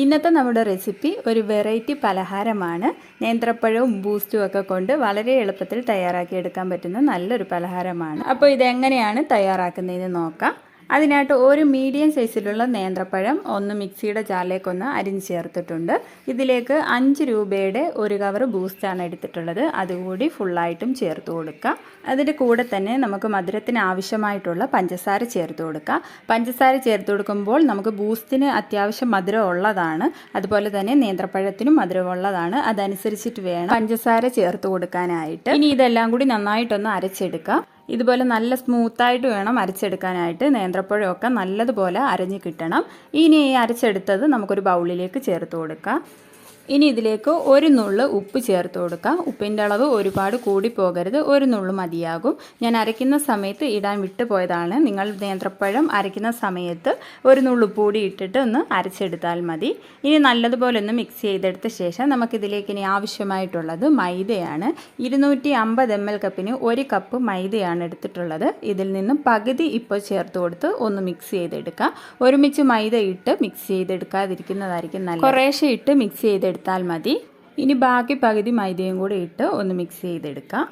ഇന്നത്തെ നമ്മുടെ റെസിപ്പി ഒരു വെറൈറ്റി പലഹാരമാണ്. നേന്ത്രപ്പഴവും ബൂസ്റ്റും ഒക്കെ കൊണ്ട് വളരെ എളുപ്പത്തിൽ തയ്യാറാക്കി എടുക്കാൻ പറ്റുന്ന നല്ലൊരു പലഹാരമാണ്. അപ്പോൾ ഇതെങ്ങനെയാണ് തയ്യാറാക്കുന്നതെന്ന് നോക്കാം. അതിനായിട്ട് ഒരു മീഡിയം സൈസിലുള്ള നേന്ത്രപ്പഴം ഒന്ന് മിക്സിയുടെ ജാറിലേക്കൊന്ന് അരിഞ്ഞ് ചേർത്തിട്ടുണ്ട്. ഇതിലേക്ക് അഞ്ച് രൂപയുടെ ഒരു കവർ ബൂസ്റ്റാണ് എടുത്തിട്ടുള്ളത്. അതുകൂടി ഫുള്ളായിട്ടും ചേർത്ത് കൊടുക്കുക അതിന്റെ കൂടെ തന്നെ നമുക്ക് മധുരത്തിന് ആവശ്യമായിട്ടുള്ള പഞ്ചസാര ചേർത്ത് കൊടുക്കുക പഞ്ചസാര ചേർത്ത് കൊടുക്കുമ്പോൾ നമുക്ക് ബൂസ്റ്റിന് അത്യാവശ്യം മധുരം ഉള്ളതാണ്. അതുപോലെ തന്നെ നേന്ത്രപ്പഴത്തിനും മധുരമുള്ളതാണ് അതനുസരിച്ചിട്ട് വേണം പഞ്ചസാര ചേർത്ത് കൊടുക്കാനായിട്ട്. ഇനി ഇതെല്ലാം കൂടി നന്നായിട്ടൊന്ന് അരച്ചെടുക്കുക ഇതുപോലെ നല്ല സ്മൂത്തായിട്ട് വേണം അരച്ചെടുക്കാനായിട്ട്. നേന്ത്രപ്പഴമൊക്കെ നല്ലതുപോലെ അരഞ്ഞ് കിട്ടണം. ഇനി ഈ അരച്ചെടുത്തത് നമുക്കൊരു ബൗളിലേക്ക് ചേർത്ത് കൊടുക്കാം. ഇനി ഇതിലേക്ക് ഒരു നുള്ള് ഉപ്പ് ചേർത്ത് കൊടുക്കാം. ഉപ്പിന്റെ അളവ് ഒരുപാട് കൂടി പോകരുത്. ഒരു നുള്ളു മതിയാകും. ഞാൻ അരയ്ക്കുന്ന സമയത്ത് ഇടാൻ വിട്ടു പോയതാണ്. നിങ്ങൾ നേന്ത്രപ്പഴം അരയ്ക്കുന്ന സമയത്ത് ഒരു നുള്ളു കൂടി ഇട്ടിട്ട് ഒന്ന് അരച്ചെടുത്താൽ മതി. ഇനി നല്ലതുപോലെ ഒന്ന് മിക്സ് ചെയ്തെടുത്ത ശേഷം നമുക്കിതിലേക്ക് ഇനി ആവശ്യമായിട്ടുള്ളത് മൈദയാണ്. ഇരുന്നൂറ്റി അമ്പത് എം എൽ കപ്പിന് ഒരു കപ്പ് മൈദയാണ് എടുത്തിട്ടുള്ളത്. ഇതിൽ നിന്നും പകുതി ഇപ്പോൾ ചേർത്ത് കൊടുത്ത് ഒന്ന് മിക്സ് ചെയ്തെടുക്കാം. ഒരുമിച്ച് മൈദ ഇട്ട് മിക്സ് ചെയ്തെടുക്കാതിരിക്കുന്നതായിരിക്കും നല്ല കുറേശ്ശെ ഇട്ട് മിക്സ് ചെയ്തെടുത്താൽ മതി. ഇനി ബാക്കി പകുതി മൈദയും കൂടി ഇട്ട് ഒന്ന് മിക്സ് ചെയ്തെടുക്കാം.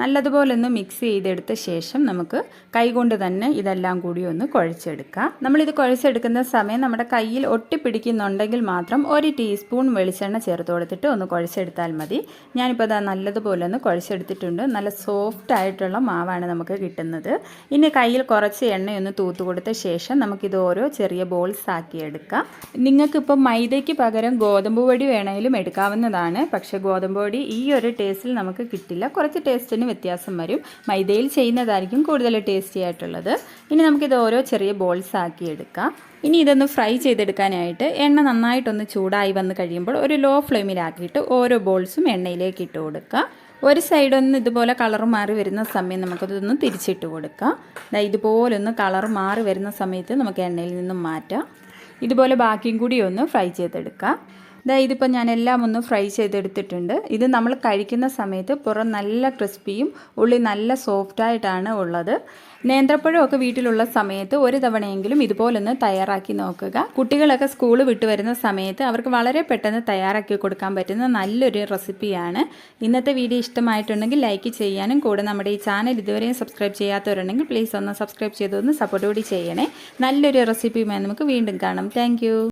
നല്ലതുപോലെ ഒന്ന് മിക്സ് ചെയ്തെടുത്ത ശേഷം നമുക്ക് കൈകൊണ്ട് തന്നെ ഇതെല്ലാം കൂടി ഒന്ന് കുഴച്ചെടുക്കാം. നമ്മളിത് കുഴച്ചെടുക്കുന്ന സമയം നമ്മുടെ കയ്യിൽ ഒട്ടിപ്പിടിക്കുന്നുണ്ടെങ്കിൽ മാത്രം ഒരു ടീസ്പൂൺ വെളിച്ചെണ്ണ ചേർത്ത് കൊടുത്തിട്ട് ഒന്ന് കുഴച്ചെടുത്താൽ മതി. ഞാനിപ്പോൾ അത് നല്ലതുപോലെ ഒന്ന് കുഴച്ചെടുത്തിട്ടുണ്ട്. നല്ല സോഫ്റ്റ് ആയിട്ടുള്ള മാവാണ് നമുക്ക് കിട്ടുന്നത്. ഇനി കയ്യിൽ കുറച്ച് എണ്ണയൊന്ന് തൂത്ത് കൊടുത്ത ശേഷം നമുക്കിത് ഓരോ ചെറിയ ബോൾസ് ആക്കി എടുക്കാം. നിങ്ങൾക്കിപ്പോൾ മൈദയ്ക്ക് പകരം ഗോതമ്പ് പൊടി വേണമെങ്കിലും എടുക്കാവുന്നതാണ്. പക്ഷേ ഗോതമ്പ് പൊടി ഈ ഒരു ടേസ്റ്റിൽ നമുക്ക് കിട്ടില്ല. കുറച്ച് ടേസ്റ്റിന് വ്യത്യാസം വരും. മൈദയിൽ ചെയ്യുന്നതായിരിക്കും കൂടുതൽ ടേസ്റ്റി ആയിട്ടുള്ളത്. ഇനി നമുക്കിത് ഓരോ ചെറിയ ബോൾസ് ആക്കി എടുക്കാം. ഇനി ഇതൊന്ന് ഫ്രൈ ചെയ്തെടുക്കാനായിട്ട് എണ്ണ നന്നായിട്ടൊന്ന് ചൂടായി വന്ന് കഴിയുമ്പോൾ ഒരു ലോ ഫ്ലെയിമിലാക്കിയിട്ട് ഓരോ ബോൾസും എണ്ണയിലേക്ക് ഇട്ട് കൊടുക്കുക ഒരു സൈഡൊന്ന് ഇതുപോലെ കളർ മാറി വരുന്ന സമയം നമുക്കതൊന്ന് തിരിച്ചിട്ട് കൊടുക്കാം. ഇതുപോലൊന്ന് കളർ മാറി വരുന്ന സമയത്ത് നമുക്ക് എണ്ണയിൽ നിന്നും മാറ്റാം. ഇതുപോലെ ബാക്കിയും കൂടി ഒന്ന് ഫ്രൈ ചെയ്തെടുക്കാം. ഇതാ ഇതിപ്പോൾ ഞാൻ എല്ലാം ഒന്ന് ഫ്രൈ ചെയ്തെടുത്തിട്ടുണ്ട്. ഇത് നമ്മൾ കഴിക്കുന്ന സമയത്ത് പുറം നല്ല ക്രിസ്പിയും ഉള്ളി നല്ല സോഫ്റ്റായിട്ടാണ് ഉള്ളത്. നേന്ത്രപ്പഴമൊക്കെ വീട്ടിലുള്ള സമയത്ത് ഒരു തവണയെങ്കിലും ഇതുപോലൊന്ന് തയ്യാറാക്കി നോക്കുക. കുട്ടികളൊക്കെ സ്കൂൾ വിട്ടു വരുന്ന സമയത്ത് അവർക്ക് വളരെ പെട്ടെന്ന് തയ്യാറാക്കി കൊടുക്കാൻ പറ്റുന്ന നല്ലൊരു റെസിപ്പിയാണ്. ഇന്നത്തെ വീഡിയോ ഇഷ്ടമായിട്ടുണ്ടെങ്കിൽ ലൈക്ക് ചെയ്യാനും കൂടെ നമ്മുടെ ഈ ചാനൽ ഇതുവരെയും സബ്സ്ക്രൈബ് ചെയ്യാത്തവരുണ്ടെങ്കിൽ പ്ലീസ് ഒന്ന് സബ്സ്ക്രൈബ് ചെയ്തൊന്ന് സപ്പോർട്ട് കൂടി ചെയ്യണേ. നല്ലൊരു റെസിപ്പിയുമായി നമുക്ക് വീണ്ടും കാണാം. താങ്ക്